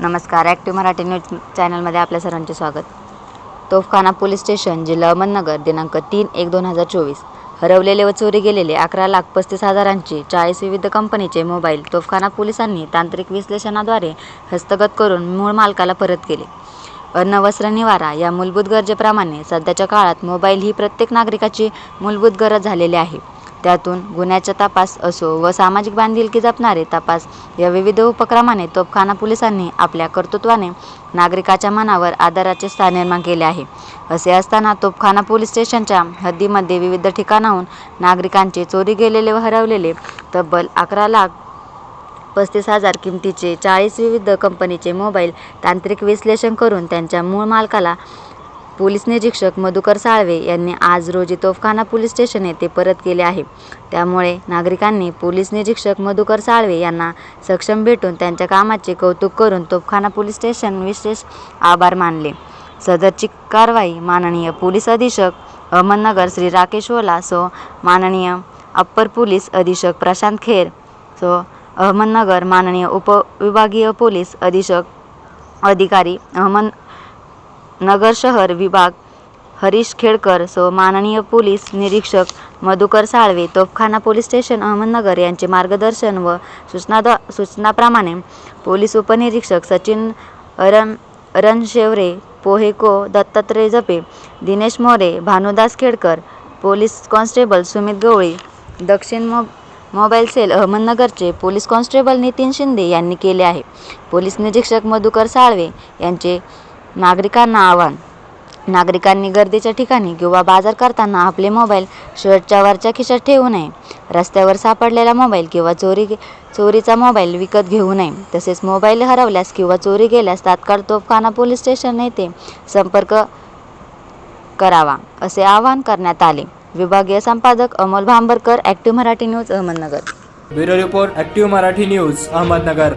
नमस्कार active Marathi news चॅनलमध्ये आपल्या सर्वांचे स्वागत. तोफखाना पोलीस स्टेशन जिल्हा अहमदनगर दिनांक तीन एक दोन हजार चोवीस. हरवलेले व चोरी गेलेले अकरा लाख पस्तीस हजारांचे चाळीस विविध कंपनीचे मोबाईल तोफखाना पोलिसांनी तांत्रिक विश्लेषणाद्वारे हस्तगत करून मूळ मालकाला परत केले. अन्न वस्त्र निवारा या मूलभूत गरजेप्रमाणे सध्याच्या काळात मोबाईल ही प्रत्येक नागरिकाची मूलभूत गरज झालेली आहे. त्यातून गुन्ह्याचा तपास असो व सामाजिक बांधिलकी जपणारे तपास या विविध उपक्रमाने तोफखाना पोलिसांनी आपल्या कर्तृत्वाने नागरिकाच्या मनावर आदराचे स्थान निर्माण केले आहे. असे असताना तोफखाना पोलीस स्टेशनच्या हद्दीमध्ये विविध ठिकाणाहून नागरिकांचे चोरी गेलेले व हरवलेले तब्बल अकरा लाख पस्तीस हजार किमतीचे चाळीस विविध कंपनीचे मोबाईल तांत्रिक विश्लेषण करून त्यांच्या मूळ मालकाला पोलीस निरीक्षक मधुकर साळवे यांनी आज रोजी तोफखाना पोलीस स्टेशन येथे परत केले आहे. त्यामुळे नागरिकांनी पोलीस निरीक्षक मधुकर साळवे यांना सक्षम भेटून त्यांच्या कामाचे कौतुक करून तोफखाना पोलीस स्टेशन विशेष आभार मानले. सदरची कारवाई माननीय पोलीस अधीक्षक अहमदनगर श्री राकेश ओला सो माननीय अप्पर पोलीस अधीक्षक प्रशांत खेर सो अहमदनगर माननीय उपविभागीय पोलीस अधीक्षक अधिकारी अहमद नगर शहर विभाग. हरीश खेडकर सो माननीय पोलीस निरीक्षक मधुकर साळवे तोफखाना पोलीस स्टेशन अहमदनगर यांचे मार्गदर्शन व सूचना सूचनाप्रमाणे पोलीस उपनिरीक्षक सचिन रन रणशेवरे पोहेको दत्तात्रय जपे दिनेश मोरे भानुदास खेडकर पोलीस कॉन्स्टेबल सुमित गवळी दक्षिण मो मोबाईल सेल अहमदनगरचे पोलीस कॉन्स्टेबल नितीन शिंदे यांनी केले आहे. पोलीस निरीक्षक मधुकर साळवे यांचे नागरिकांना आवाहन. नागरिकांनी गर्दीच्या ठिकाणी किंवा बाजार करताना आपले मोबाईल शर्टच्या वरच्या खिशात ठेवू नये. रस्त्यावर सापडलेला मोबाईल किंवा चोरी चोरीचा मोबाईल विकत घेऊ नये. तसेच मोबाईल हरवल्यास किंवा चोरी गेल्यास तात्काळ तोफखाना पोलीस स्टेशन येथे संपर्क करावा असे आवाहन करण्यात आले. विभागीय संपादक Amol Bhambarkar active Marathi news Ahmednagar. Bureau report active Marathi news Ahmednagar.